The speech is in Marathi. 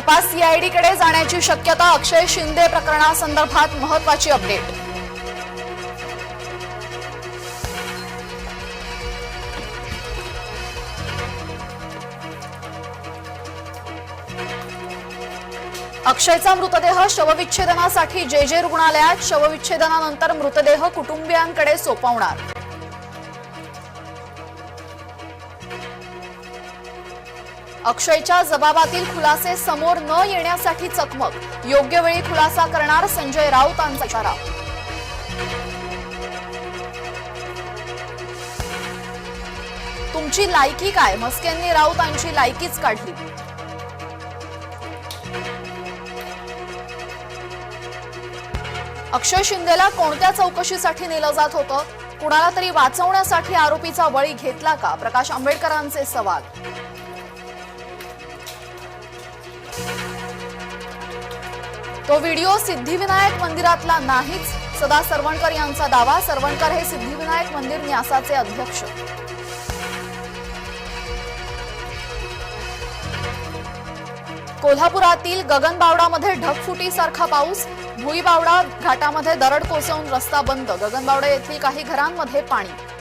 तपास सीआयडीकडे जाण्याची शक्यता अक्षय शिंदे प्रकरणासंदर्भात महत्वाची अपडेट. अक्षयचा मृतदेह शवविच्छेदनासाठी जे जे रुग्णालयात शवविच्छेदनानंतर मृतदेह कुटुंबियांकडे सोपवणार. अक्षयच्या जबाबातील खुलासे समोर न येण्यासाठी चकमक. योग्य वेळी खुलासा करणार संजय राऊतांचा इशारा. तुमची लायकी काय? मस्केंनी राऊतांची लायकीच काढली. अक्षय शिंदेला कोणत्या चौकशीसाठी नेलं जात होतं? कुणाला तरी वाचवण्यासाठी आरोपीचा बळी घेतला का? प्रकाश आंबेडकरांचे सवाल. तो व्हिडिओ सिद्धिविनायक मंदिरातला नाहीच. सदा सरवणकर यांचा दावा सरवणकर हे सिद्धिविनायक मंदिर न्यासाचे अध्यक्ष. कोल्हापुरातील गगनबावडामध्ये ढगफुटीसारखा पाऊस भुईबावडा घाटामध्ये दरड कोसळून रस्ता बंद. गगनबावडा येथील काही घरांमध्ये पाणी.